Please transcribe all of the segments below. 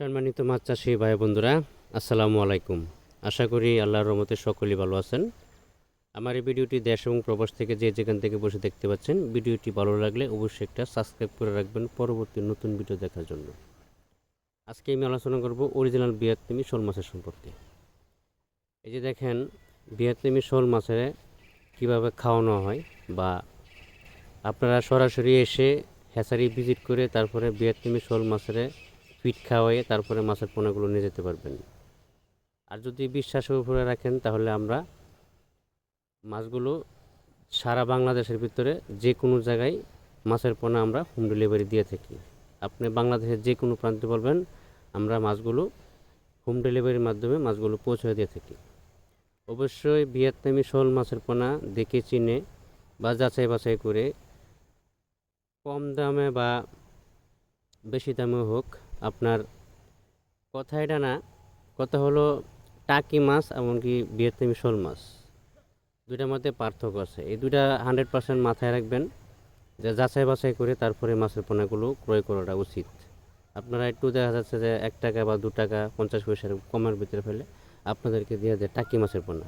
সম্মানিত মাছ চাষি ভাই বন্ধুরা, আসসালামু আলাইকুম। আশা করি আল্লাহর রহমতে সকলেই ভালো আছেন। আমার এই ভিডিওটি দেশ এবং প্রবাস থেকে যে যেখান থেকে বসে দেখতে পাচ্ছেন, ভিডিওটি ভালো লাগলে অবশ্যই একটা সাবস্ক্রাইব করে রাখবেন পরবর্তী নতুন ভিডিও দেখার জন্য। আজকে আমি আলোচনা করব অরিজিনাল বিয়াত্তিমি শোল মাছের সম্পর্কে। এই যে দেখেন বিয়াত্তিমি শোল মাছের কীভাবে খাওয়ানো হয় বা আপনারা সরাসরি এসে হ্যাচারি ভিজিট করে তারপরে বিয়াত্তিমি শোল মাছের ফিট খাওয়াইয়ে তারপরে মাছের পোনাগুলো নিয়ে যেতে পারবেন। আর যদি বিশ্বাসের উপরে রাখেন, তাহলে আমরা মাছগুলো সারা বাংলাদেশের ভিতরে যে কোনো জায়গায় মাছের পোনা আমরা হোম ডেলিভারি দিয়ে থাকি। আপনি বাংলাদেশের যে কোনো প্রান্তে বলবেন, আমরা মাছগুলো হোম ডেলিভারির মাধ্যমে মাছগুলো পৌঁছে দিয়ে থাকি। অবশ্যই ভিয়েতনামি শোল মাছের পোনা দেখে চিনে বা যাচাই বাছাই করে কম দামে বা বেশি দামে হোক আপনার কথা এটা না, কথা হলো টাকি মাছ এমনকি ভিয়েতনামি শোল মাছ। দুইটার মধ্যে পার্থক্য আছে। এই দুইটা হান্ড্রেড পার্সেন্ট মাথায় রাখবেন যে যাচাই বাছাই করে তারপরে মাছের পোনাগুলো ক্রয় করাটা উচিত। আপনারা একটু দেখা যাচ্ছে যে এক টাকা বা দু টাকা পঞ্চাশ পয়সার কমের ভিতরে ফেলে আপনাদেরকে দিয়ে দেয় টাকি মাছের পোনা।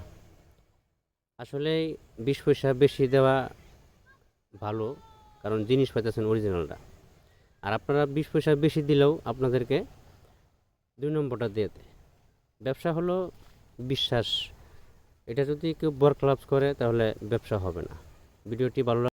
আসলে বিশ পয়সা বেশি দেওয়া ভালো, কারণ জিনিস পাইতেছেন অরিজিনালটা আর আপনারা বিশ পয়সা বেশি দিলেও আপনাদেরকে দুই নম্বরটা দিয়ে দেয়। ব্যবসা হলো বিশ্বাস। এটা যদি কেউ বরক্লাপস করে তাহলে ব্যবসা হবে না। ভিডিওটি ভালো